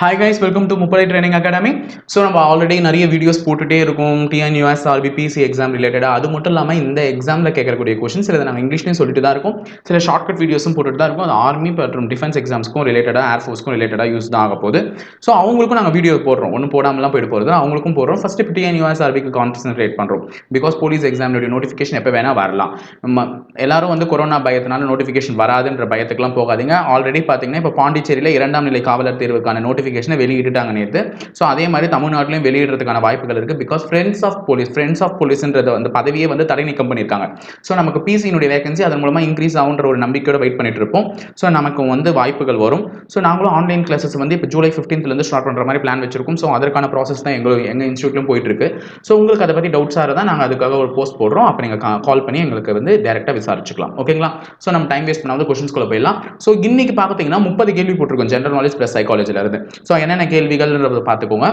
Hi guys welcome to முப்படை training academy so நம்ம already நிறைய வீடியோஸ் போட்டுட்டே இருக்கும். டிஎன்யூஎஸ் ஆர்பி பிசி எக்ஸாம் ரிலேட்டடாக அது மட்டும் இல்லாமல் இந்த எக்ஸாமில் கேட்கக்கூடிய கொஷின் இதை நாங்கள் இங்கிலீஷ்லையும் சொல்லிட்டு தான் இருக்கும். சில ஷார்ட்கட் வீடியோஸும் போட்டுட்டு தான் இருக்கும். அது ஆர்மி மற்றும் டிஃபென்ஸ் எக்ஸாம்ஸ்க்கும் ரிலேட்டடாக ஏர்ஃபோர்ஸ்க்கும் ரிலேட்டடாக யூஸ் தான் ஆக போகுது. ஸோ அவங்களுக்கும் நாங்கள் வீடியோ போடுறோம். ஒன்றும் போடாமலாம் போயிட்டு போகிறது அவங்களுக்கும் போடுறோம். ஃபஸ்ட்டு இப்போ டிஎன்யூஎஸ் ஆர்பிக்கு கான்சன்ட்ரேட் பண்ணுறோம் பிகாஸ் போலீஸ் எக்ஸாமினுடைய நோட்டிஃபிகேஷன் எப்போ வேணால் வரலாம். நம்ம எல்லாரும் வந்து கொரோனா பயத்தினால நோட்டிஃபிகேஷன் வராதுன்ற பயத்துக்குலாம் போகாதீங்க. ஆல்ரெடி பார்த்தீங்கன்னா இப்போ பாண்டிச்சேரியில் இரண்டாம் நிலை காவலர் தேர்வுக்கான நோட்டிஃபிகேஷன் வெளியிட்டுட்டாங்க நேற்று ஸோ அதே மாதிரி தமிழ்நாட்டிலையும் வெளியிடுறதுக்கான வாய்ப்புகள் இருக்குது because friends of police friends of போலீஸ்ன்றத வந்து பதவியே வந்து தடை நீக்கம் பண்ணியிருக்காங்க. ஸோ நமக்கு பிசியினுடைய வேகன்சி அதன் மூலமாக இன்க்ரீஸ் ஆகுன்ற ஒரு நம்பிக்கையோட வெயிட் பண்ணிட்டு இருப்போம் ஸோ நமக்கு வந்து வாய்ப்புகள் வரும். ஸோ நாங்களும் ஆன்லைன் கிளாஸஸ் வந்து இப்போ ஜூலை ஃபிஃப்டீன்த்லேருந்து ஸ்டார்ட் பண்ணுற மாதிரி பிளான் வச்சிருக்கோம். ஸோ அதற்கான ப்ராசஸ் தான் எங்களுக்கு எங்கள் இன்ஸ்டியூட்லையும் போயிட்டு இருக்கு ஸோ உங்களுக்கு அதை பற்றி டவுட்ஸாக இருந்தால் நாங்கள் அதுக்காக ஒரு போஸ்ட் போடுறோம். அப்போ நீங்கள் கால் பண்ணி எங்களுக்கு வந்து டேரெக்டாக விசாரிச்சுக்கலாம். ஓகேங்களா ஸோ நம்ம டைம் வேஸ்ட் பண்ணாத கொஸ்டின்ஸ்குள்ளே போயிடலாம். ஸோ இன்னைக்கு பார்த்தீங்கன்னா முப்பது கேள்வி போட்டிருக்கோம். ஜென்ரல் நாலேஜ் ப்ளஸ் சைக்காலஜில இருந்து. ஸோ என்னென்ன கேள்விகள்ன்றதை பார்த்துக்கோங்க.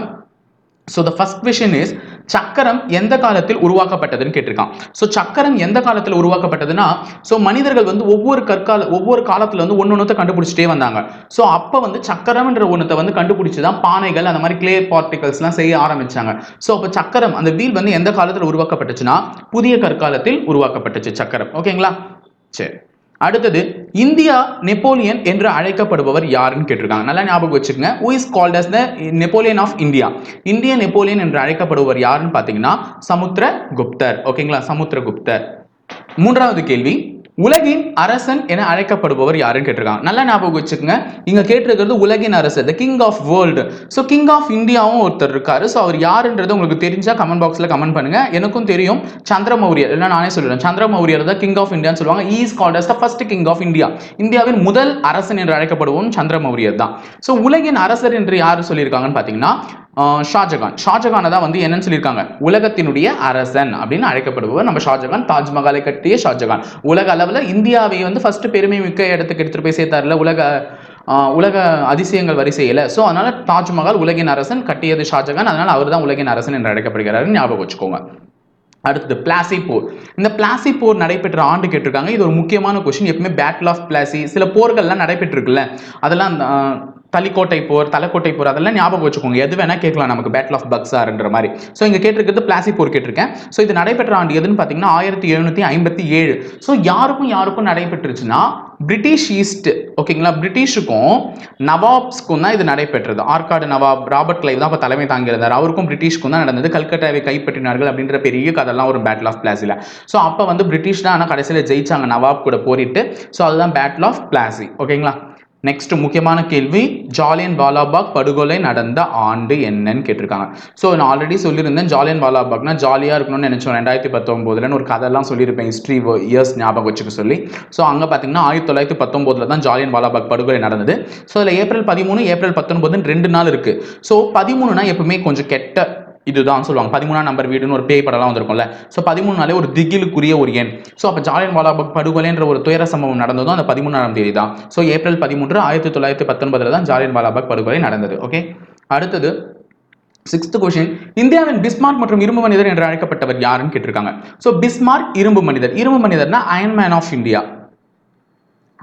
So the first question is சக்கரம் எந்த காலத்தில் உருவாக்கப்பட்டதுன்னு கேட்டிருக்கான். ஸோ சக்கரம் எந்த காலத்தில் உருவாக்கப்பட்டதுன்னா ஸோ மனிதர்கள் வந்து ஒவ்வொரு கற்கால ஒவ்வொரு காலத்தில் வந்து ஒன்று ஒன்றத்தை கண்டுபிடிச்சிட்டே வந்தாங்க. ஸோ அப்போ வந்து சக்கரம்ன்ற ஒன்றத்தை வந்து கண்டுபிடிச்சி தான் பானைகள் அந்த மாதிரி கிளே பார்ட்டிகல்ஸ்லாம் செய்ய ஆரம்பித்தாங்க ஸோ அப்போ சக்கரம் அந்த வீல் வந்து எந்த காலத்தில் உருவாக்கப்பட்டுச்சுன்னா புதிய கற்காலத்தில் உருவாக்கப்பட்டுச்சு சக்கரம். ஓகேங்களா சரி. அடுத்தது இந்தியா நெப்போலியன் என்று அழைக்கப்படுபவர் யாருன்னு கேட்டிருக்காங்க. நல்லா ஞாபகம் வச்சுக்கோங்க. Who is called as the Napoleon of India இந்திய நெப்போலியன் என்று அழைக்கப்படுபவர் யாருன்னு பார்த்தீங்கன்னா சமுத்திர குப்தர் ஓகேங்களா சமுத்திரகுப்தர். மூன்றாவது கேள்வி. உலகின் அரசன் என அழைக்கப்படுபவர் யாருன்னு கேட்டிருக்காங்க. நல்லா ஞாபகம் வச்சுக்கோங்க. இங்க கேட்டிருக்கிறது உலகின் அரசர் the king of world so king of இந்தியாவும் ஒருத்தர் இருக்காரு. ஸோ அவர் யாருன்றது உங்களுக்கு தெரிஞ்சா கமெண்ட் பாக்ஸ்ல கமெண்ட் பண்ணுங்க. எனக்கும் தெரியும். சந்திரமௌரியர் இல்லை நானே சொல்லிடுறேன். சந்திரமௌரியர் தான் கிங் ஆஃப் இந்தியான்னு சொல்லுவாங்க. Is called as the first king of India இந்தியாவின் முதல் அரசன் என்று அழைக்கப்படுவோம் சந்திரமௌரியர் தான். ஸோ உலகின் அரசர் என்று யார் சொல்லியிருக்காங்கன்னு பார்த்தீங்கன்னா ஷாஜகான். ஷாஜகானை தான் வந்து என்னன்னு சொல்லியிருக்காங்க. உலகத்தினுடைய அரசன் அப்படின்னு அழைக்கப்படுபவர் நம்ம ஷாஜகான். தாஜ்மஹாலை கட்டிய ஷாஜகான். உலக அளவில் இந்தியாவை வந்து ஃபர்ஸ்ட் பெருமை மிக்க இடத்துக்கு எடுத்துட்டு போய் சேர்த்தார்ல உலக உலக அதிசயங்கள் வரிசையில். ஸோ அதனால தாஜ்மஹால் உலகின் அரசன் கட்டியது ஷாஜகான். அதனால் அவர் தான் உலகின் அரசன் என்று அழைக்கப்படுகிறாருன்னு ஞாபகம் வச்சுக்கோங்க. அடுத்தது பிளாசி போர் இந்த பிளாசி போர் நடைபெற்ற ஆண்டு கேட்டிருக்காங்க. இது ஒரு முக்கியமான கொஸ்டின் எப்பவுமே பேட்டில் ஆஃப் பிளாசி சில போர்கள்லாம் நடைபெற்றிருக்குல்ல. அதெல்லாம் அந்த, தலிக்கோட்டை போர் தலைக்கோட்டை போர் அதெல்லாம் ஞாபகம் வச்சுக்கோங்க. எது வேணா கேட்கலாம் நமக்கு. பேட்டில் ஆஃப் பக்ஸார்ன்ற மாதிரி. ஸோ இங்கே கேட்டிருக்கிறது பிளாசி போர் கேட்டிருக்கேன். ஸோ இது நடைபெற்ற ஆண்டு எதுன்னு பார்த்தீங்கன்னா ஆயிரத்தி எழுநூற்றி ஐம்பத்தி ஏழு. ஸோ யாருக்கும் யாருக்கும் நடைபெற்றுச்சுன்னா பிரிட்டிஷ் ஈஸ்ட் ஓகேங்களா பிரிட்டிஷுக்கும் நவாப்ஸ்க்கும் தான் இது நடைபெற்றது. ஆற்காடு நவாப் ராபர்ட் கிளைவ் தான் இப்போ தலைமை தாங்கியிருந்தார். அவருக்கும் பிரிட்டிஷ்க்கும் தான் நடந்தது. கல்கட்டாவை கைப்பற்றினார்கள் அப்படின்ற பெரிய கதெல்லாம் ஒரு பேட்டில் ஆஃப் பிளாசியில் ஸோ அப்போ வந்து பிரிட்டிஷ் தான் ஆனால் கடைசியில் ஜெயிச்சாங்க. நவாப் கூட போரிட்டு. ஸோ அதுதான் பேட்டில் ஆஃப் பிளாசி ஓகேங்களா நெக்ஸ்ட் முக்கியமான கேள்வி ஜாலியன் வாலாபாக் படுகொலை நடந்த ஆண்டு என்னன்னு கேட்டிருக்காங்க. ஸோ நான் ஆல்ரெடி சொல்லியிருந்தேன் ஜாலியன் வாலாபாக்னா ஜாலியாக இருக்கணும்னு நினச்சோம் ரெண்டாயிரத்தி பத்தொம்போதுலன்னு ஒரு கதைலாம் சொல்லியிருப்பேன் ஹிஸ்ட்ரி இயர்ஸ் ஞாபகம் வச்சுக்க சொல்லி. ஸோ அங்கே பார்த்தீங்கன்னா ஆயிரத்தி தொள்ளாயிரத்தி பத்தொம்போதில் தான் ஜாலியன் வாலாபாக் படுகொலை நடந்தது. ஸோ அதில் ஏப்ரல் பதிமூணு ஏப்ரல் பத்தொன்பதுன்னு ரெண்டு நாள் இருக்குது ஸோ பதிமூணுனா எப்பவுமே கொஞ்சம் கெட்ட இதுதான் சொல்லுவாங்க. பதிமூணாம் நம்பர் வீடுன்னு ஒரு பேய் படம்லாம் வந்திருக்கும்ல. ஸோ பதிமூணு நாளே ஒரு திகிலுக்குரிய ஒரு எண். ஸோ அப்போ ஜாலியன் வாலாபாக் படுகொலைன்ற ஒரு துயர சம்பவம் நடந்ததும் அந்த பதிமூணாம் தேதி தான் ஸோ ஏப்ரல் பதிமூன்று ஆயிரத்தி தொள்ளாயிரத்தி பத்தொன்பதில் தான் ஜாலியன் வாலாபாக் படுகொலை நடந்தது. ஓகே அடுத்தது சிக்ஸ்த் கொஸ்டின் இந்தியாவின் பிஸ்மார்க் மற்றும் இரும்பு மனிதர் என்று அழைக்கப்பட்டவர் யாருன்னு கேட்டிருக்காங்க. ஸோ பிஸ்மார்க் இரும்பு மனிதர். இரும்பு மனிதர்னா iron man of India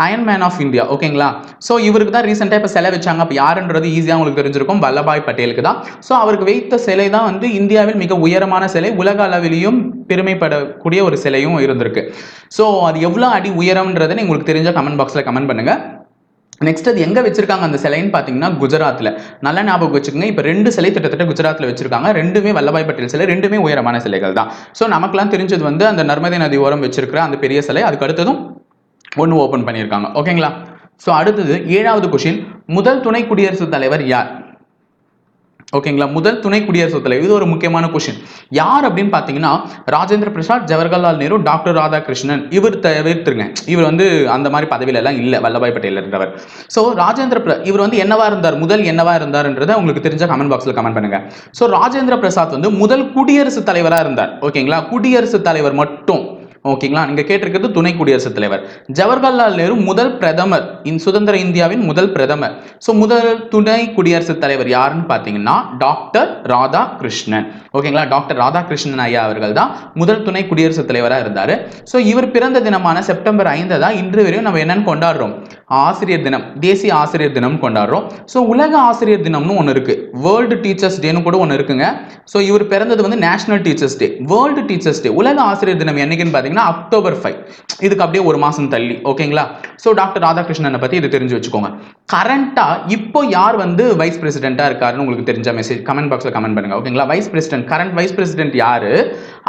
iron man of India ஓகேங்களா ஸோ இவருக்கு தான் ரீசெண்டாக இப்போ சிலை வச்சாங்க. அப்போ யாருன்றது ஈஸியாக உங்களுக்கு தெரிஞ்சிருக்கும். வல்லபாய் பட்டேலுக்கு தான். ஸோ அவருக்கு வைத்த சிலை தான் வந்து இந்தியாவில் மிக உயரமான சிலை. உலக அளவிலையும் பெருமைப்படக்கூடிய ஒரு சிலையும் இருந்திருக்கு. ஸோ அது எவ்வளோ அடி உயரம்ன்றதை உங்களுக்கு தெரிஞ்ச கமெண்ட் பாக்ஸில் கமெண்ட் பண்ணுங்கள் நெக்ஸ்ட் அது எங்கே வச்சிருக்காங்க அந்த சிலைன்னு பார்த்தீங்கன்னா குஜராத்தில் நல்ல ஞாபகம் வச்சுக்கோங்க. இப்போ ரெண்டு சிலை கிட்டத்தட்ட குஜராத்தில் வச்சிருக்காங்க. ரெண்டுமே வல்லபாய் பட்டேல் சிலை ரெண்டுமே உயரமான சிலைகள் தான். ஸோ நமக்குலாம் தெரிஞ்சது வந்து அந்த நர்மதை நதி ஓரம் வச்சிருக்கிற அந்த பெரிய சிலை. அதுக்கு அடுத்ததும் ஒன்று ஓப்பன் பண்ணியிருக்காங்க. ஓகேங்களா? ஸோ அடுத்தது ஏழாவது கொஷின் முதல் துணை குடியரசுத் தலைவர் யார்? ஓகேங்களா? முதல் துணை குடியரசுத் தலைவர். இது ஒரு முக்கியமான கொஷின் யார் அப்படின்னு பார்த்தீங்கன்னா ராஜேந்திர பிரசாத் ஜவஹர்லால் நேரு டாக்டர் ராதாகிருஷ்ணன். இவர் தவிர்த்துருங்க. இவர் வந்து அந்த மாதிரி பதவியில எல்லாம் இல்லை. வல்லபாய் பட்டேல் இருந்தவர். ஸோ ராஜேந்திர பிர இவர் வந்து என்னவா இருந்தார்? முதல் என்னவா இருந்தார்ன்றதை உங்களுக்கு தெரிஞ்ச கமெண்ட் பாக்ஸில் கமெண்ட் பண்ணுங்க. ஸோ ராஜேந்திர பிரசாத் வந்து முதல் குடியரசுத் தலைவராக இருந்தார். ஓகேங்களா? குடியரசுத் தலைவர் மட்டும். ஓகேங்களா? நீங்க கேட்டிருக்கிறது துணை குடியரசுத் தலைவர். ஜவஹர்லால் நேரு முதல் பிரதமர். இன் சுதந்திர இந்தியாவின் முதல் பிரதமர். ஸோ முதல் துணை குடியரசுத் தலைவர் யாருன்னு பார்த்தீங்கன்னா டாக்டர் ராதாகிருஷ்ணன். ஓகேங்களா? டாக்டர் ராதாகிருஷ்ணன் ஐயா அவர்கள் தான் முதல் துணை குடியரசுத் தலைவராக இருந்தார். ஸோ இவர் பிறந்த தினமான செப்டம்பர் ஐந்தை தான் இன்று வரையும் நம்ம என்னன்னு கொண்டாடுறோம். ஆசிரியர் தினம் தேசிய ஆசிரியர் தினம் கொண்டாடுறோம். ஸோ உலக ஆசிரியர் தினம்னு ஒன்று இருக்குது வேர்ல்டு டீச்சர்ஸ் டேன்னு கூட ஒன்று இருக்குங்க. ஸோ இவர் பிறந்தது வந்து national teachers day world teachers day உலக ஆசிரியர் தினம் என்னைக்குன்னு பார்த்தீங்கன்னா அக்டோபர் ஃபைவ் இதுக்கு அப்படியே ஒரு மாதம் தள்ளி ஓகேங்களா? ஸோ டாக்டர் ராதாகிருஷ்ணனை பற்றி இது தெரிஞ்சு வச்சுக்கோங்க. கரண்ட்டாக இப்போ யார் வந்து வைஸ் பிரசிடென்ட்டாக இருக்காருன்னு உங்களுக்கு தெரிஞ்ச மெசேஜ் கமெண்ட் பாக்ஸில் கமெண்ட் பண்ணுங்கள் ஓகேங்களா? Vice president current vice president யாரு?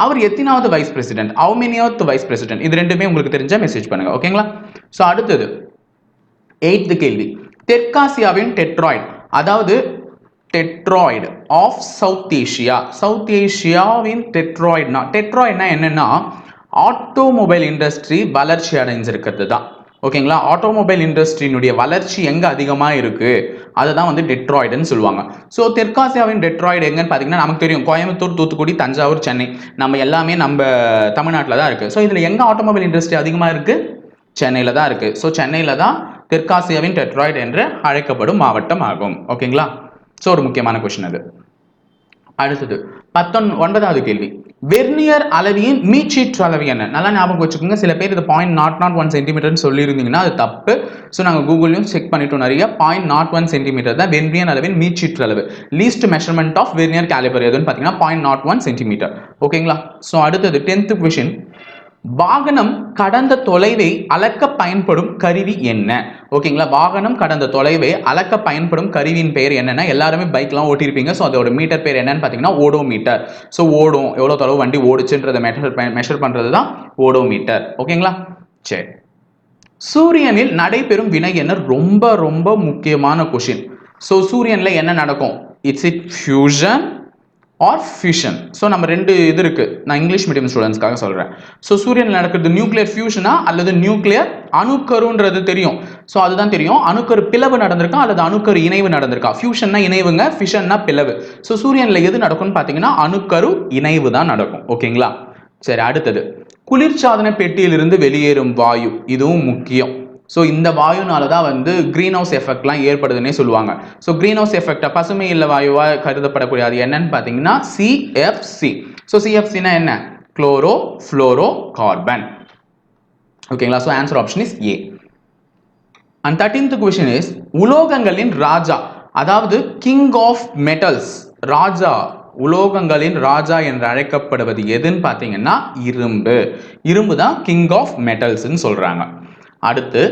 அவர் எத்தனாவது வைஸ் பிரசிடென்ட் ஹவு மெனியாவது வைஸ் பிரசிடென்ட் இது ரெண்டுமே உங்களுக்கு தெரிஞ்ச மெசேஜ் பண்ணுங்க ஓகேங்களா? ஸோ அடுத்தது எயித்து கேள்வி. தெற்காசியாவின் டெட்ராய்டு அதாவது Detroit of south Asia south ஏஷியாவின் டெட்ராய்ட்னா டெட்ராய்ட்னா என்னன்னா ஆட்டோமொபைல் இண்டஸ்ட்ரி வளர்ச்சி அடைஞ்சிருக்கிறது தான். ஓகேங்களா? ஆட்டோமொபைல் இண்டஸ்ட்ரியினுடைய வளர்ச்சி எங்கே அதிகமாக இருக்குது அதை தான் வந்து டெட்ராய்டுன்னு சொல்லுவாங்க. ஸோ தெற்காசியாவின் டெட்ராய்டு எங்கன்னு பார்த்தீங்கன்னா நமக்கு தெரியும். கோயம்புத்தூர் தூத்துக்குடி தஞ்சாவூர் சென்னை. நம்ம எல்லாமே நம்ம தமிழ்நாட்டில் தான் இருக்குது ஸோ இதில் எங்கே ஆட்டோமொபைல் இண்டஸ்ட்ரி அதிகமாக இருக்குது சென்னையில் தான் இருக்குது ஸோ சென்னையில் தான் தெற்காசியாவின் டெட்ராய்டு என்று அழைக்கப்படும் மாவட்டம் ஆகும். ஓகேங்களா? ஸோ ஒரு முக்கியமான கொஷின் அது. அடுத்தது. பத்தொன் ஒன்பதாவது கேள்வி. வெர்னியர் அளவியின் மீச்சீற்று அளவு என்ன? நல்லா ஞாபகம் வச்சுக்கோங்க. சில பேர் இது பாயிண்ட் நாட் நாட் ஒன் சென்டிமீட்டர்னு சொல்லியிருந்தீங்கன்னா அது தப்பு. ஸோ நாங்கள் கூகுள்லையும் செக் பண்ணிட்டோம் நிறைய. பாயிண்ட் நாட் ஒன் சென்டிமீட்டர் தான் வெர்னியர் அளவின் மீச்சீற்று அளவு. Least measurement of vernier caliper எதுன்னு பார்த்தீங்கன்னா பாயிண்ட் நாட் ஒன் சென்டிமீட்டர் ஓகேங்களா ஸோ அடுத்தது டென்த்து கொஷின் வாகனம் கடந்த தொலைவை அளக்க பயன்படும் கருவி என்ன? ஓகேங்களா? வாகனம் கடந்த தொலைவை அளக்க பயன்படும் கருவியின் பெயர் என்னன்னா எல்லாருமே பைக்லாம் ஓட்டியிருப்பீங்க. ஸோ அதோட மீட்டர் பேர் என்னன்னு பார்த்தீங்கன்னா ஓடோ மீட்டர் ஸோ ஓடும். எவ்வளோ தொலைவு வண்டி ஓடுச்சுன்றதை மெஷர் மெஷர் பண்ணுறது தான் ஓடோ மீட்டர் ஓகேங்களா? சரி. சூரியனில் நடைபெறும் வினை என்ன? ரொம்ப ரொம்ப முக்கியமான கொஷின் ஸோ சூரியனில் என்ன நடக்கும்? It's it fusion or fusion so நம்ம ரெண்டு இது இருக்குது நான் இங்கிலீஷ் மீடியம் ஸ்டூடெண்ட்ஸ்க்காக சொல்கிறேன் ஸோ சூரியனில் நடக்கிறது நியூக்ளியர் ஃபியூஷனா அல்லது நியூக்ளியர் அணுக்கருன்றது தெரியும். ஸோ அதுதான் தெரியும். அணுக்கரு பிளவு நடந்திருக்கா அல்லது அணுக்கரு இணைவு நடந்திருக்கா? ஃபியூஷன்னா இணைவுங்க ஃபிஷன்னா பிளவு. ஸோ சூரியனில் எது நடக்கும்னு பார்த்தீங்கன்னா அணுக்கரு இணைவு தான் நடக்கும். ஓகேங்களா? சரி அடுத்தது. குளிர்சாதன பெட்டியிலிருந்து வெளியேறும் வாயு. இதுவும் முக்கியம். ஸோ இந்த வாயுனால தான் வந்து க்ரீன் ஹவுஸ் எஃபெக்ட்லாம் ஏற்படுதுன்னே சொல்லுவாங்க. ஸோ க்ரீன் ஹவுஸ் எஃபெக்டை பசுமை இல்லை வாயுவாக கருதப்படக்கூடிய அது என்னன்னு பார்த்தீங்கன்னா சிஎஃப்சி ஸோ சிஎஃப்சினா என்ன? குளோரோ ஃப்ளோரோ கார்பன் ஓகேங்களா so answer option is A and thirteenth question is உலோகங்களின் ராஜா அதாவது கிங் ஆஃப் மெட்டல்ஸ் ராஜா உலோகங்களின் ராஜா என்று அழைக்கப்படுவது எதுன்னு பார்த்தீங்கன்னா இரும்பு. இரும்பு தான் கிங் ஆஃப் மெட்டல்ஸ்ன்னு சொல்கிறாங்க அடுத்து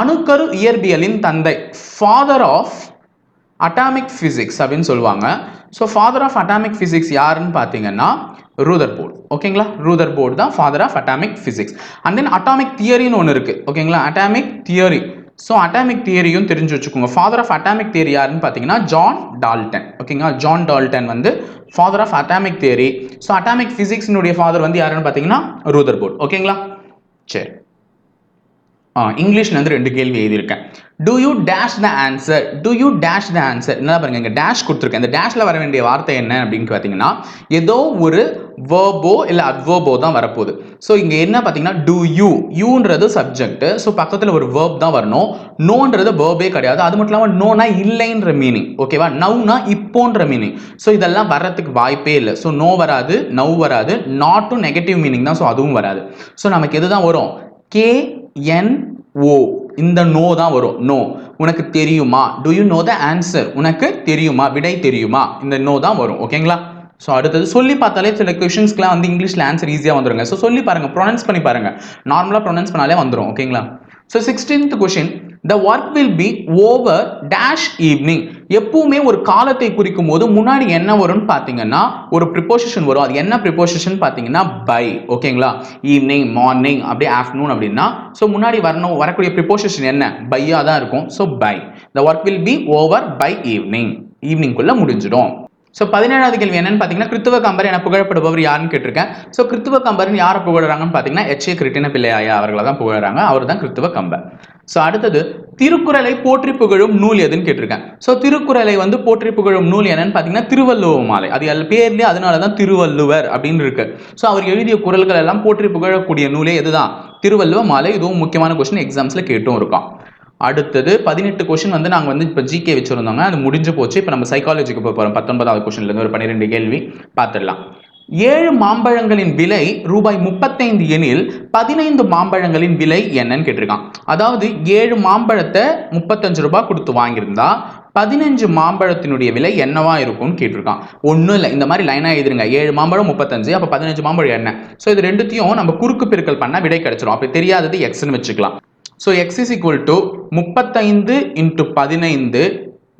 அணுக்கரு இயற்பியலின் தந்தை ஃபாதர் ஆஃப் அட்டாமிக் ஃபிசிக்ஸ் அப்படின்னு சொல்லுவாங்க. So father of atomic physics யாருன்னு பார்த்தீங்கன்னா ரூதர் போர்டு ஓகேங்களா ரூதர் போர்ட் தான் father of atomic physics and then atomic தியரின்னு ஒன்று இருக்குது ஓகேங்களா அட்டாமிக் தியரி ஸோ அட்டாமிக் தியரியும் தெரிஞ்சு வச்சுக்கோங்க. ஃபாதர் ஆஃப் அட்டாமிக் தியரி யாருன்னு பார்த்தீங்கன்னா ஜான் டால்டன் ஓகேங்களா ஜான் டால்டன் வந்து father of atomic theory so atomic ஃபிசிக்ஸினுடைய father வந்து யாருன்னு பார்த்தீங்கன்னா ரூதர் போர்டு ஓகேங்களா சரி. இங்கிலீஷில் வந்து ரெண்டு கேள்வி எழுதியிருக்கேன். Do you dash the answer do you dash the answer என்ன பாருங்க இங்கே டேஷ் கொடுத்துருக்கேன். இந்த டேஷில் வர வேண்டிய வார்த்தை என்ன அப்படின்னு பார்த்தீங்கன்னா ஏதோ ஒரு வேர்போ இல்லை அட்வேர்போ தான் வரப்போகுது. ஸோ இங்கே என்ன பார்த்தீங்கன்னா டு யூ யூன்றது சப்ஜெக்ட் ஸோ பக்கத்தில் ஒரு வேர்ப் தான் வரணும். நோன்றது வேர்பே கிடையாது. அது மட்டும் இல்லாமல் நோனா இல்லைன்ற மீனிங் ஓகேவா நவ்னா இப்போன்ற மீனிங் ஸோ இதெல்லாம் வர்றதுக்கு வாய்ப்பே இல்லை. ஸோ நோ வராது நவ் வராது நாட்டும் நெகட்டிவ் மீனிங் தான். ஸோ அதுவும் வராது. ஸோ நமக்கு எது தான் வரும்? கே என் ஓ இந்த நோ தான் வரும். நோ உனக்கு தெரியுமா? Do you know the answer உனக்கு தெரியுமா? விடை தெரியுமா? இந்த நோ தான் வரும். ஓகேங்களா ஸோ அடுத்தது சொல்லி பார்த்தாலே சில கொஷின்ஸ்க்குலாம் வந்து இங்கிலீஷில் ஆன்சர் ஈஸியாக வந்துருங்க. ஸோ சொல்லி பாருங்க. ப்ரொனன்ஸ் பண்ணி பாருங்க. நார்மலாக ப்ரொனன்ஸ் பண்ணாலே வந்துடும் ஓகேங்களா so sixteenth question the work will be over dash evening எப்பவுமே ஒரு காலத்தை குறிக்கும் போது முன்னாடி என்ன வரும்னு பார்த்தீங்கன்னா ஒரு ப்ரிப்போசிஷன் வரும். அது என்ன ப்ரிப்போசிஷன் பார்த்தீங்கன்னா பை ஓகேங்களா? ஈவினிங் மார்னிங் அப்படியே ஆஃப்டர்நூன் அப்படின்னா ஸோ முன்னாடி வரணும் வரக்கூடிய ப்ரிப்போசிஷன் என்ன? பையாக தான் இருக்கும். So by the work will be over by evening ஈவினிங்குள்ளே முடிஞ்சிடும். ஸோ பதினேழாவது கேள்வி என்னன்னு பார்த்தீங்கன்னா கிறித்துவ கம்பர் என புகழப்படுபவர் யாருன்னு கேட்டிருக்கேன். ஸோ கிறித்துவ கம்பர்னு யாரை புகழறாங்கன்னு பார்த்தீங்கன்னா எச் ஏ கிருட்டின பிள்ளையாயா அவர்களை தான் புகழறாங்க. அவர் தான் கிறித்துவ கம்பர். ஸோ அடுத்தது திருக்குறளை போற்றி புகழும் நூல் எதுன்னு கேட்டிருக்கேன். ஸோ திருக்குறளை வந்து போற்றி புகழும் நூல் என்னன்னு பார்த்தீங்கன்னா திருவள்ளுவ மாலை. அது பேர்லேயே அதனால தான் திருவள்ளுவர் அப்படின்னு இருக்கு. ஸோ அவர் எழுதிய குறள்கள் எல்லாம் போற்றி புகழக்கூடிய நூலே எதுதான்? திருவள்ளுவ மாலை. இதுவும் முக்கியமான கொஸ்டின் எக்ஸாம்ஸில் கேட்டும் இருக்கும் அடுத்தது பதினெட்டு கொஷின் வந்து நாங்கள் வந்து இப்போ ஜிகே வச்சுருந்தோங்க. அது முடிஞ்சு போச்சு. இப்போ நம்ம சைக்காலஜிக்கு போக போகிறோம் பத்தொன்பதாவது கொஷின்லேருந்து ஒரு பன்னிரெண்டு கேள்வி பார்த்துடலாம் ஏழு மாம்பழங்களின் விலை ரூபாய் முப்பத்தைந்து எனில் பதினைந்து மாம்பழங்களின் விலை என்னன்னு கேட்டிருக்கான். அதாவது ஏழு மாம்பழத்தை முப்பத்தஞ்சு ரூபாய் கொடுத்து வாங்கியிருந்தா பதினஞ்சு மாம்பழத்தினுடைய விலை என்னவா இருக்கும்னு கேட்டிருக்கான். ஒன்றும் இல்லை. இந்த மாதிரி லைனாக எழுதுருங்க. ஏழு மாம்பழம் முப்பத்தஞ்சு அப்போ பதினஞ்சு மாம்பழம் என்ன? ஸோ இது ரெண்டுத்தையும் நம்ம குறுக்கு பெருக்கல் பண்ணால் விடை கிடைச்சிரும். அப்போ தெரியாதது எக்ஸ்னு வச்சுக்கலாம். So x is equal to முப்பத்தைந்து இன்ட்டு பதினைந்து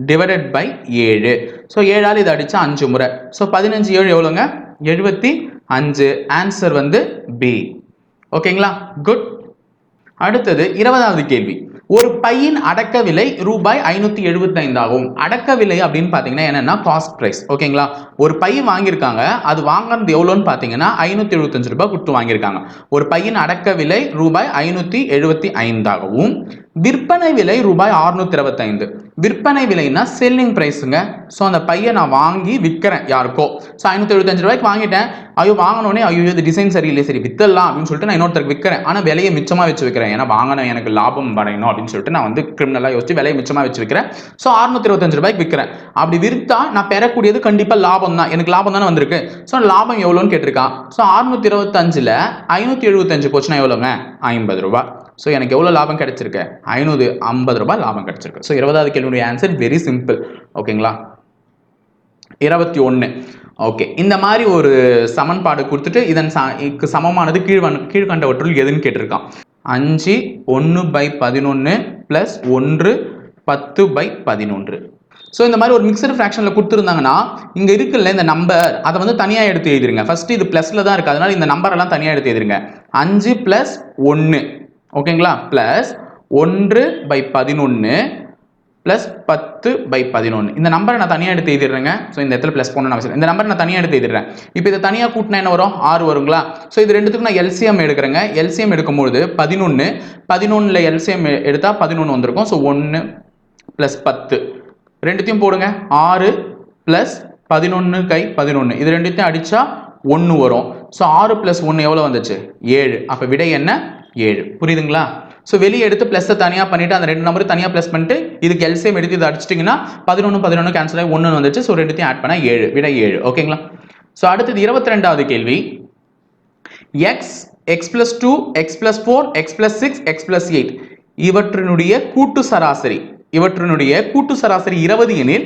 டிவைடட் பை ஏழு. ஸோ ஏழால் இது அடித்தா அஞ்சு முறை. ஸோ பதினஞ்சு ஏழு எவ்வளோங்க? எழுபத்தி அஞ்சு. ஆன்சர் வந்து பி ஓகேங்களா குட் அடுத்தது இருபதாவது கேள்வி. ஒரு பையின் அடக்க விலை ரூபாய் ஐநூத்தி எழுபத்தைந்தாகும் அடக்க விலை அப்படின்னு பார்த்தீங்கன்னா என்னன்னா காஸ்ட் ப்ரைஸ் ஓகேங்களா? ஒரு பை வாங்கியிருக்காங்க. அது வாங்கினது எவ்வளோன்னு பார்த்தீங்கன்னா ஐநூத்தி எழுபத்தஞ்சு ரூபாய் கொடுத்து வாங்கியிருக்காங்க. ஒரு பையின் அடக்க விலை ரூபாய் ஐநூத்தி எழுபத்தி ஐந்தாகவும் விற்பனை விலை ரூபாய் அறுநூத்தி இருபத்தைந்து. விற்பனை விலைன்னா செல்லிங் ப்ரைஸுங்க ஸோ அந்த பையை நான் வாங்கி விற்கிறேன் யாருக்கோ. ஸோ ஐநூற்றி எழுபத்தஞ்சு ரூபாய்க்கு வாங்கிட்டேன். ஐயோ வாங்கினோடனே ஐயோ இது டிசைன் சரியில்லை. சரி வித்தரலாம் அப்படின்னு சொல்லிட்டு நான் இன்னொருத்தருக்கு விற்கிறேன் ஆனால் விலையை மிச்சமாக வச்சு விற்கிறேன் ஏன்னா வாங்கின எனக்கு லாபம் வரையணும் அப்படின்னு சொல்லிட்டு நான் வந்து கிரிமினலாக யோசிச்சு விலையை மிச்சமாக வச்சு விற்கிறேன் ஸோ அறுநூத்தி இருபத்தஞ்சு ரூபாய்க்கு விற்கிறேன் அப்படி விற்றா நான் பெறக்கூடியது கண்டிப்பாக லாபம் தான். எனக்கு லாபம் தானே வந்திருக்கு. ஸோ லாபம் எவ்வளோன்னு கேட்டிருக்கான். ஸோ அறுநூத்தி இருபத்தஞ்சில் ஐநூற்றி எழுபத்தஞ்சு போச்சுன்னா எவ்வளோங்க? ஐம்பது ரூபாய். ஸோ எனக்கு எவ்வளோ லாபம் கிடைச்சிருக்கு? ஐநூறு ஐம்பது ரூபாய் லாபம் கிடைச்சிருக்கு. ஸோ இருபதாவது கேள்வியுடைய ஆன்சர் வெரி சிம்பிள் ஓகேங்களா இருபத்தி ஒன்று ஓகே இந்த மாதிரி ஒரு சமன்பாடு கொடுத்துட்டு இதன் ச சமமானது கீழ்வன் கீழ்கண்டவற்றுள் எதுன்னு கேட்டிருக்கான். அஞ்சு ஒன்று பை பதினொன்று ப்ளஸ் ஒன்று பத்து பை பதினொன்று. ஸோ இந்த மாதிரி ஒரு மிக்சர் ஃப்ராக்ஷனில் கொடுத்துருந்தாங்கன்னா இங்கே இருக்குல்ல இந்த நம்பர் அதை வந்து தனியாக எடுத்து எழுதிருங்க. ஃபஸ்ட்டு இது ப்ளஸில் தான் இருக்குது அதனால இந்த நம்பரெல்லாம் தனியாக எடுத்து எழுதிருங்க. அஞ்சு ப்ளஸ் ஒன்று ஓகேங்களா ப்ளஸ் ஒன்று பை பதினொன்று ப்ளஸ் பத்து பை பதினொன்று இந்த நம்பரை நான் தனியாக எடுத்து எழுதிடுறேங்க. ஸோ இந்த இடத்துல ப்ளஸ் பண்ணணும் அவசியம் இந்த நம்பர் நான் தனியாக எடுத்து எழுதிடுறேன். இப்போ இதை தனியாக கூட்டினா என்ன வரும்? ஆறு வருங்களா? ஸோ இது ரெண்டுத்துக்கும் நான் எல்சிஎம் எடுக்கிறேங்க. எல்சிஎம் எடுக்கும்பொழுது பதினொன்று பதினொன்றில் எல்சிஎம் எடுத்தால் பதினொன்று வந்திருக்கும். ஸோ ஒன்று ப்ளஸ் பத்து. ரெண்டுத்தையும் போடுங்க. ஆறு ப்ளஸ் பதினொன்று கை பதினொன்று இது ரெண்டுத்தையும் அடித்தா ஒன்று வரும். ஸோ ஆறு ப்ளஸ் ஒன்று எவ்வளோ வந்துச்சு? ஏழு. அப்போ விடை என்ன? ஏழு. புரியுதுங்களா? ஸோ வெளியே எடுத்து ப்ளஸ்ஸை தனியாக பண்ணிவிட்டு அந்த ரெண்டு நம்பரும் தனியாக ப்ளஸ் பண்ணிட்டு இதுக்கு எல்சிஎம் எடுத்து இதை அடிச்சிட்டிங்கன்னா பதினொன்று பதினொன்று கேன்சல் ஆகி ஒன்று வந்துச்சு ஸோ ரெண்டுத்தையும் ஆட் பண்ணால் ஏழு விட ஏழு. ஓகேங்களா ஸோ அடுத்தது இருபத்தி ரெண்டாவது கேள்வி. X x plus two x plus four x plus six x plus eight இவற்றினுடைய கூட்டு சராசரி இவற்றினுடைய கூட்டு சராசரி இருபது எனில்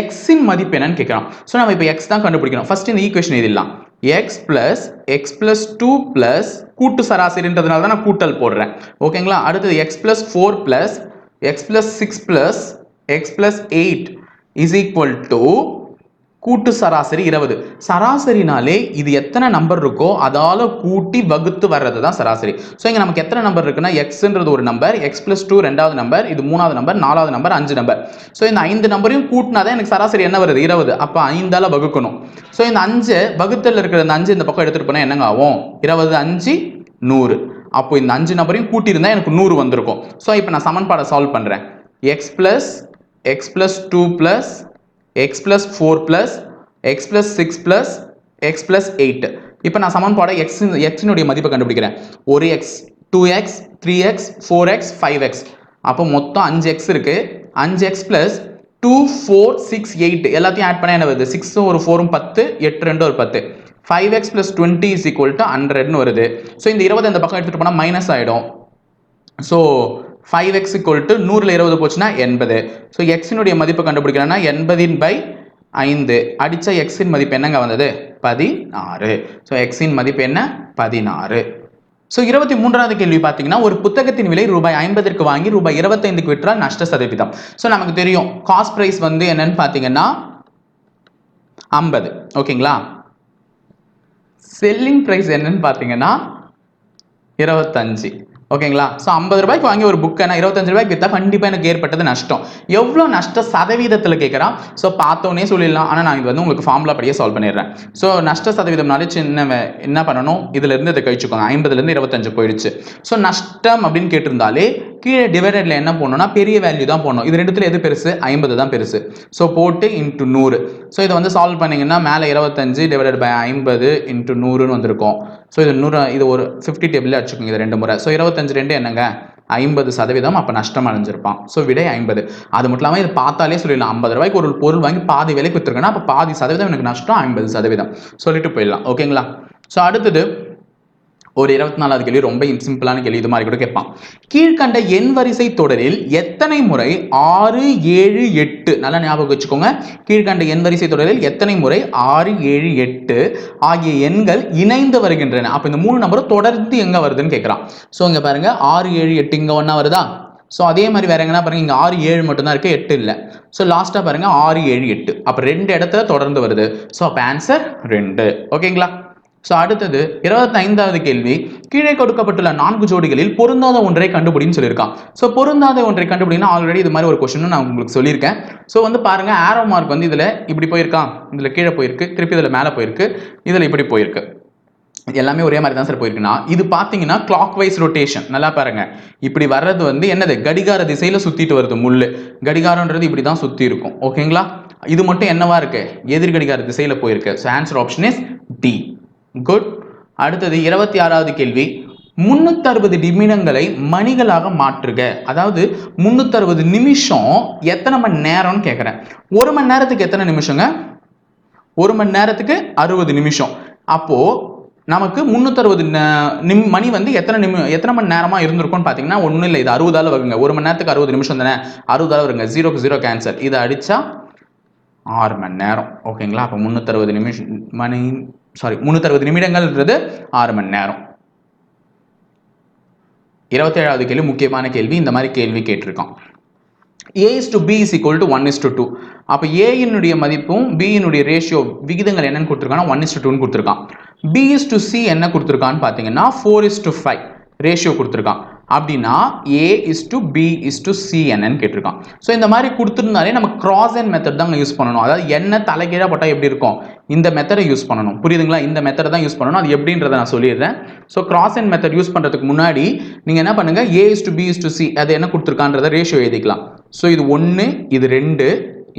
எக்ஸின் மதிப்பு என்னன்னு கேட்குறோம் ஸோ நம்ம இப்போ எக்ஸ் தான் கண்டுபிடிக்கணும். ஃபர்ஸ்ட் இந்த ஈக்குவேஷன் இதெல்லாம் x plus x plus two plus கூட்டு சராசரின்றதுனால தான் நான் கூட்டல் போடுறேன். ஓகேங்களா அடுத்தது x plus four plus x plus six plus x plus eight is equal to கூட்டு சராசரி இருபது. சராசரினாலே இது எத்தனை நம்பர் இருக்கோ அதால் கூட்டி வகுத்து வர்றது தான் சராசரி. ஸோ இங்கே நமக்கு எத்தனை நம்பர் இருக்குன்னா எக்ஸ்ன்றது ஒரு நம்பர் எக்ஸ் பிளஸ் டூ ரெண்டாவது நம்பர் இது மூணாவது நம்பர் நாலாவது நம்பர் அஞ்சு நம்பர் ஸோ இந்த ஐந்து நம்பரையும் கூட்டினா தான் எனக்கு சராசரி என்ன வருது? இருபது. அப்போ ஐந்தால வகுக்கணும். ஸோ இந்த அஞ்சு வகுத்தல் இருக்கிற இந்த அஞ்சு இந்த பக்கம் எடுத்துகிட்டு போனால் என்னங்க ஆகும்? இருபது அஞ்சு நூறு. அப்போ இந்த அஞ்சு நம்பரையும் கூட்டியிருந்தா எனக்கு நூறு வந்திருக்கும். ஸோ இப்போ நான் சமன்பாடை சால்வ் பண்ணுறேன் x plus x plus two plus x plus four plus x plus six plus x plus eight இப்போ நான் சமன்பாடை எக்ஸ் எக்ஸினுடைய மதிப்பை கண்டுபிடிக்கிறேன். ஒரு x two x three x four x five x அப்போ மொத்தம் அஞ்சு எக்ஸ் இருக்குது அஞ்சு x plus two four six eight எல்லாத்தையும் ஆட் பண்ண என்ன வருது? சிக்ஸும் ஒரு ஃபோரும் பத்து எட்டு ரெண்டு ஒரு பத்து. Five x plus twenty is equal to ஹண்ட்ரட்னு வருது. ஸோ இந்த இருபது இந்த பக்கம் எடுத்துகிட்டு போனால் மைனஸ் ஆகிடும் so five x equal to நூறில் இருபது போச்சுன்னா எண்பது. ஸோ எக்ஸினுடைய மதிப்பு கண்டுபிடிக்கணும்னா எண்பதின் பை ஐந்து. அடித்த எக்ஸின் மதிப்பு என்னங்க வந்தது? பதினாறு. ஸோ எக்ஸின் மதிப்பு என்ன? பதினாறு. ஸோ இருபத்தி மூன்றாவது கேள்வி பார்த்தீங்கன்னா ஒரு புத்தகத்தின் விலை ரூபாய் ஐம்பதற்கு வாங்கி ரூபாய் இருபத்தைந்துக்கு விற்றால் நஷ்ட சதவீதம். ஸோ நமக்கு தெரியும் காஸ்ட் ப்ரைஸ் வந்து என்னன்னு பார்த்தீங்கன்னா ஐம்பது. ஓகேங்களா? செல்லிங் ப்ரைஸ் என்னன்னு பார்த்தீங்கன்னா இருபத்தஞ்சு. ஓகேங்களா ஸோ ஐம்பது ரூபாய்க்கு வாங்கி ஒரு புக்கை நான் இருபத்தஞ்சு ரூபாய்க்கு விற்றா கண்டிப்பாக எனக்கு ஏற்பட்டது நஷ்டம். எவ்வளோ நஷ்ட சதவீதத்தில் கேட்குறான் ஸோ பார்த்தோன்னே சொல்லிடலாம். ஆனால் நான் இது வந்து உங்களுக்கு ஃபார்முலா படியே சால்வ் பண்ணிடுறேன். ஸோ நஷ்ட சதவீதம்னாலே சின்ன என்ன பண்ணணும்? இதுலேருந்து இதை கழிச்சுக்கோங்க. ஐம்பதுலேருந்து இருபத்தஞ்சு போயிடுச்சு. ஸோ நஷ்டம் அப்படின்னு கேட்டிருந்தாலே கீழே டிவைடட்ல என்ன போடணும்னா பெரிய வேல்யூ தான் போடணும். இது ரெண்டுத்துல எது பெருசு? ஐம்பது தான் பெருசு. ஸோ போட்டு இன்ட்டு நூறு. ஸோ இதை வந்து சால்வ் பண்ணீங்கன்னா மேலே இருபத்தஞ்சு டிவைடட் பை ஐம்பது இன்ட்டு நூறுன்னு வந்திருக்கும். ஸோ இது நூறு இது ஒரு ஃபிஃப்டி டேபிளில் வச்சுக்கோங்க இது ரெண்டு முறை. ஸோ இருபத்தஞ்சு ரெண்டு என்னங்க? ஐம்பது சதவீதம் அப்போ நஷ்டம் அடைஞ்சிருப்பான். ஸோ விடை ஐம்பது. அது மட்டும் இல்லாமல் இது பார்த்தாலே சொல்லிடலாம். ஐம்பது ரூபாய்க்கு ஒரு பொருள் வாங்கி பாதி விலைக்கு விற்றுருக்கேன்னா அப்போ பாதி சதவீதம் எனக்கு நஷ்டம் ஐம்பது சதவீதம். சொல்லிட்டு போயிடலாம். ஓகேங்களா ஸோ அடுத்தது ஒரு இருபத்தி நாலாவது கேள்வி ரொம்ப சிம்பிளான கேள்வி இது மாதிரி கூட கேட்பான். கீழ்கண்ட எண் வரிசை தொடரில் எத்தனை முறை ஆறு ஏழு எட்டு நல்லா ஞாபகம் வச்சுக்கோங்க. கீழ்கண்ட எண் வரிசை தொடரில் எத்தனை முறை ஆறு ஏழு எட்டு ஆகிய எண்கள் இணைந்து வருகின்றன. அப்போ இந்த மூணு நம்பரும் தொடர்ந்து எங்கே வருதுன்னு கேட்குறான். ஸோ இங்கே பாருங்கள் ஆறு ஏழு எட்டு இங்கே ஒன்றா வருதா? ஸோ அதே மாதிரி வேற எங்கன்னா பாருங்க இங்கே ஆறு ஏழு மட்டும்தான் இருக்கு எட்டு இல்லை. ஸோ லாஸ்ட்டாக பாருங்க ஆறு ஏழு எட்டு. அப்போ ரெண்டு இடத்துல தொடர்ந்து வருது. ஸோ அப்போ ஆன்சர் ரெண்டு. ஓகேங்களா ஸோ அடுத்தது இருபத்தைந்தாவது கேள்வி. கீழே கொடுக்கப்பட்டுள்ள நான்கு ஜோடிகளில் பொருந்தாத ஒன்றை கண்டுபிடின்னு சொல்லியிருக்கான். ஸோ பொருந்தாத ஒன்றை கண்டுபிடினா ஆல்ரெடி இது மாதிரி ஒரு கொஸ்டின் நான் உங்களுக்கு சொல்லியிருக்கேன். ஸோ வந்து பாருங்க ஆரோ மார்க் வந்து இதில் இப்படி போயிருக்கான் இதில் கீழே போயிருக்கு திருப்பி இதில் மேலே போயிருக்கு இதில் இப்படி போயிருக்கு. எல்லாமே ஒரே மாதிரி தான் சார் போயிருக்குன்னா இது பார்த்தீங்கன்னா கிளாக் வைஸ் ரொட்டேஷன் நல்லா பாருங்க. இப்படி வர்றது வந்து என்னது? கடிகார திசையில் சுற்றிட்டு வருது முள் கடிகாரன்றது இப்படி தான் சுற்றி இருக்கும். ஓகேங்களா இது மட்டும் என்னவா இருக்கு? எதிர்கடிகார திசையில் போயிருக்கு. So answer option is D good அடுத்தது இருபத்தி ஆறாவது கேள்வி. முன்னூத்தறுபது நிமிடங்களை மணிகளாக மாற்றுக. அதாவது முன்னூத்தறுபது நிமிஷம் எத்தனை மணி நேரம்னு கேட்குறேன் ஒரு மணி நேரத்துக்கு எத்தனை நிமிஷங்க? ஒரு மணி நேரத்துக்கு அறுபது நிமிஷம். அப்போ நமக்கு முந்நூற்றறுபது நிம் மணி வந்து எத்தனை நிமி எத்தனை மணி நேரமா இருந்திருக்கும்னு பார்த்தீங்கன்னா ஒன்றும் இல்லை. இது அறுபதால வருங்க. ஒரு மணி நேரத்துக்கு அறுபது நிமிஷம் தானே? அறுபதால வருங்க. ஜீரோக்கு ஜீரோ கேன்சல் இதை அடிச்சா ஆறு மணி நேரம். ஓகேங்களா அப்போ முந்நூற்றறுபது நிமிஷம் மணி சாரி முந்நூற்றறுபது நிமிடங்கள்ன்றது ஆறு மணி நேரம். இருபத்தேழாவது கேள்வி முக்கியமான கேள்வி இந்த மாதிரி கேள்வி கேட்டிருக்கான். A is to B is equal to one is to two அப்போ ஏயினுடைய மதிப்பும் பியினுடைய ரேஷியோ விகிதங்கள் என்னன்னு கொடுத்துருக்கான்னா ஒன் இஸ் டு டூன்னு கொடுத்துருக்கான். பி இஸ் டு சி என்ன கொடுத்துருக்கான்னு பார்த்தீங்கன்னா four is to five ratio கொடுத்துருக்கான். அப்படின்னா A is to B is to C என்னன்னு கேட்டிருக்கான். ஸோ இந்த மாதிரி கொடுத்துருந்தாலே நம்ம கிராஸ் அண்ட் மெத்தட் தான் யூஸ் பண்ணணும். அதாவது என்ன தலைகீழாக போட்டால் எப்படி இருக்கும்? இந்த மெத்தடை யூஸ் பண்ணணும். புரியுதுங்களா? இந்த மெத்தடை தான் யூஸ் பண்ணணும். அது எப்படின்றத நான் சொல்லிடுறேன். So cross and method use பண்ணுறதுக்கு முன்னாடி நீங்கள் என்ன பண்ணுங்கள் A is to B is to C அது என்ன கொடுத்துருக்கான்றத ரேஷியோ எழுதிக்கலாம். ஸோ இது ஒன்று இது ரெண்டு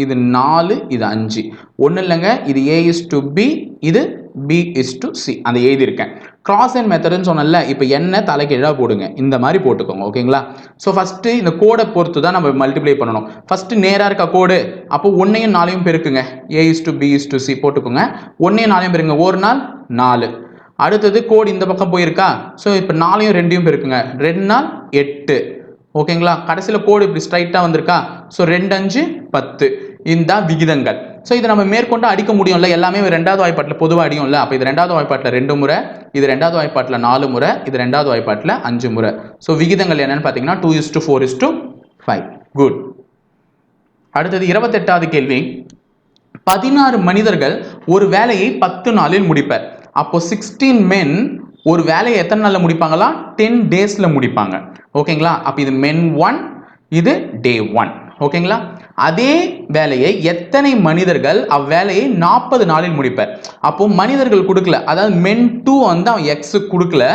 இது நாலு இது அஞ்சு. ஒன்றும் இல்லைங்க. இது ஏ இஸ் டு பி இது பி இஸ் டு சி அந்த எழுதியிருக்கேன். கிராஸ் அண்ட் மெத்தடுன்னு சொன்னல இப்போ என்ன தலைக்கீழாக போடுங்க. இந்த மாதிரி போட்டுக்கோங்க ஓகேங்களா? ஸோ ஃபஸ்ட்டு இந்த கோடை பொறுத்து தான் நம்ம மல்டிப்ளை பண்ணணும். ஃபஸ்ட்டு நேராக இருக்க கோடு அப்போ ஒன்றையும் நாளையும் பெருக்குங்க. A is to B is to C போட்டுக்கோங்க. ஒன்றையும் நாளையும் பெருங்க ஒரு நாள் நாலு. அடுத்தது கோடு இந்த பக்கம் போயிருக்கா? ஸோ இப்போ நாளையும் ரெண்டையும் பெருக்குங்க. ரெண்டு நாள் எட்டு. ஓகேங்களா? கடைசியில் கோடு இப்படி ஸ்ட்ரைட்டாக வந்திருக்கா? ஸோ ரெண்டு அஞ்சு பத்து. இந்த விகிதங்கள். ஸோ இதை நம்ம மேற்கொண்டு அடிக்க முடியும்ல? எல்லாமே ரெண்டாவது வாய்ப்பாட்டில் பொதுவாக அடியும்ல? அப்போ இது ரெண்டாவது வாய்ப்பாட்டில் ரெண்டு முறை இது ரெண்டாவது வாய்ப்பாட்டில் நாலு முறை இது ரெண்டாவது வாய்ப்பாட்டில் அஞ்சு முறை. ஸோ விகிதங்கள் என்னன்னு பார்த்தீங்கன்னா two is to four is to five good அடுத்தது இருபத்தெட்டாவது கேள்வி. பதினாறு மனிதர்கள் ஒரு வேலையை பத்து நாளில் முடிப்பர். அப்போ சிக்ஸ்டீன் மென் ஒரு வேலையை எத்தனை நாளில் முடிப்பாங்களா? டென் டேஸில் முடிப்பாங்க. ஓகேங்களா அப்போ இது மென் ஒன் இது டே ஒன் ஓகேங்களா அதே வேலையை எத்தனை மனிதர்கள் அவ்வேலையை நாற்பது நாளில் முடிப்பர்? அப்போ மனிதர்கள் கொடுக்கல. அதாவது மென் டூ வந்து அவன் எக்ஸு கொடுக்கல.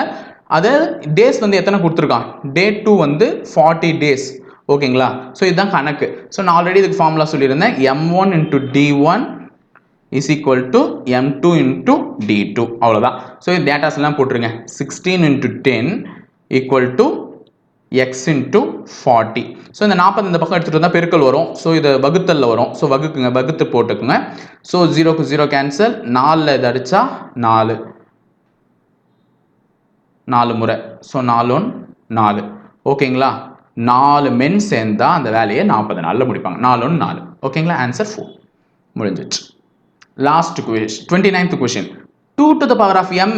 அதாவது டேஸ் வந்து எத்தனை கொடுத்துருக்கான்? டே டூ வந்து ஃபார்ட்டி டேஸ் ஓகேங்களா? ஸோ இதுதான் கணக்கு. ஸோ நான் ஆல்ரெடி இதுக்கு ஃபார்முலா சொல்லியிருந்தேன். M one into T one is equal to M two into T two அவ்வளோதான் ஸோ இது டேட்டாஸ் எல்லாம் போட்டுருங்க. Sixteen into ten equal to x into forty so இந்த நாற்பது இந்த பக்கம் எடுத்துகிட்டு வந்தால் பெருக்கல் வரும். ஸோ இது வகுத்தலில் வரும். ஸோ வகுக்குங்க வகுத்து போட்டுக்குங்க. ஸோ ஜீரோக்கு ஜீரோ கேன்சல் நாலில் இது அடித்தா நாலு. நாலு முறை. ஸோ நாலு ஒன் நாலு. ஓகேங்களா? நாலு மென் சேர்ந்தால் அந்த வேலையை நாற்பது நாளில் முடிப்பாங்க. நாலு ஒன்று நாலு. ஓகேங்களா? ஆன்சர் ஃபோர் முடிஞ்சிச்சு last question twenty ninth question two to the power of M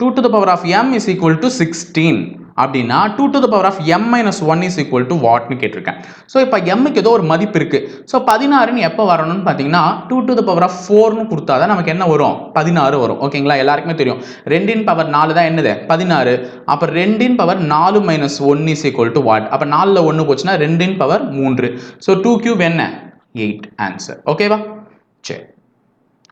two to the power of M is equal to sixteen அப்படின்னா two to the power of M minus one is equal to வாட்னு கேட்டிருக்கேன். So இப்போ எம்முக்கு ஏதோ ஒரு மதிப்பு இருக்குது so பதினாறுன்னு எப்போ வரணும்னு பார்த்தீங்கன்னா two to the power of ஃபோர்னு கொடுத்தா தான் நமக்கு என்ன வரும்? பதினாறு வரும். ஓகேங்களா? எல்லாருக்குமே தெரியும். ரெண்டின் பவர் நாலு தான் என்னது? பதினாறு. அப்போ ரெண்டின் பவர் நாலு minus one is equal to what அப்போ நாலில் ஒன்று போச்சுன்னா ரெண்டின் பவர் மூன்று. ஸோ டூ கியூப் என்ன? எயிட் ஆன்சர் ஓகேவா சரி.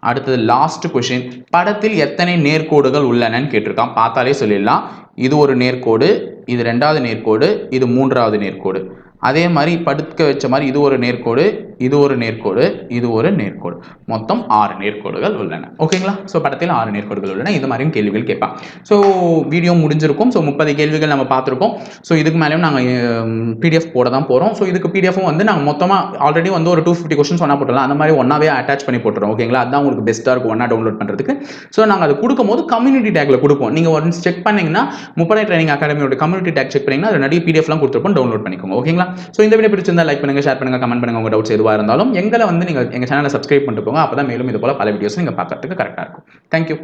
அடுத்தது லாஸ்ட் கொஷின் படத்தில் எத்தனை நேர்கோடுகள் உள்ளனன்னு கேட்டிருக்கான். பார்த்தாலே சொல்லிடலாம். இது ஒரு நேர்கோடு இது ரெண்டாவது நேர்கோடு இது மூன்றாவது நேர்கோடு. அதே மாதிரி படுக்க வச்ச மாதிரி இது ஒரு நேர்கோடு இது ஒரு நேர்கோடு இது ஒரு நேர்கோடு. மொத்தம் ஆறு நேர்கோடுகள் உள்ளன. ஓகேங்களா? ஸோ படத்தில் ஆறு நேர்கோடுகள் உள்ளன. இது மாதிரியும் கேள்விகள் கேட்பான் ஸோ வீடியோ முடிஞ்சிருக்கும். ஸோ முப்பது கேள்விகள் நம்ம பார்த்துருக்கோம். ஸோ இதுக்கு மேலேயும் நாங்கள் பிடிஎஃப் போட தான் போகிறோம் ஸோ இதுக்கு பிடிஎஃப்பும் வந்து நாங்கள் மொத்தமாக ஆல்ரெடி வந்து ஒரு டூ ஃபிஃப்டி கொஸ்டின் சொன்னால் போட்டலாம் அந்த மாதிரி ஒன்றாவே அட்டாச் பண்ணி போட்டுறோம். ஓகேங்களா? அதான் உங்களுக்கு பெஸ்ட்டாக இருக்கும். ஒன்றா டவுன்லோட் பண்ணுறதுக்கு ஸோ நாங்கள் அது கொடுக்கும்போது கம்யூனிட்டி டேக்கில் கொடுப்போம். நீங்கள் ஒன்ஸ் செக் பண்ணீங்கன்னா முப்படை ட்ரைனிங் அகாடமியோட கம்யூனிட்டி டேக் செக் பண்ணிங்கன்னா அது நிறைய பிடிஎஃப்லாம் கொடுத்துருப்போம். டவுன்லோட் பண்ணிக்கோங்க. ஓகேங்களா? ஸோ இந்த வீடியோ பிடிச்சிருந்தா லைக் பண்ணுங்கள் ஷேர் பண்ணுங்கள் கமெண்ட் பண்ணுங்கள் உங்கள் டவுட்ஸ் எதுவாக இருந்தாலும் எங்களை வந்து நீங்கள் எங்கள் சேனலை சப்ஸ்கிரைப் பண்ணிட்டு போங்க. அப்போ தான் மேலும் இது போல் பல வீடியோஸ் நீங்கள் பார்க்கறதுக்கு கரெக்டாக இருக்கும். தேங்க்யூ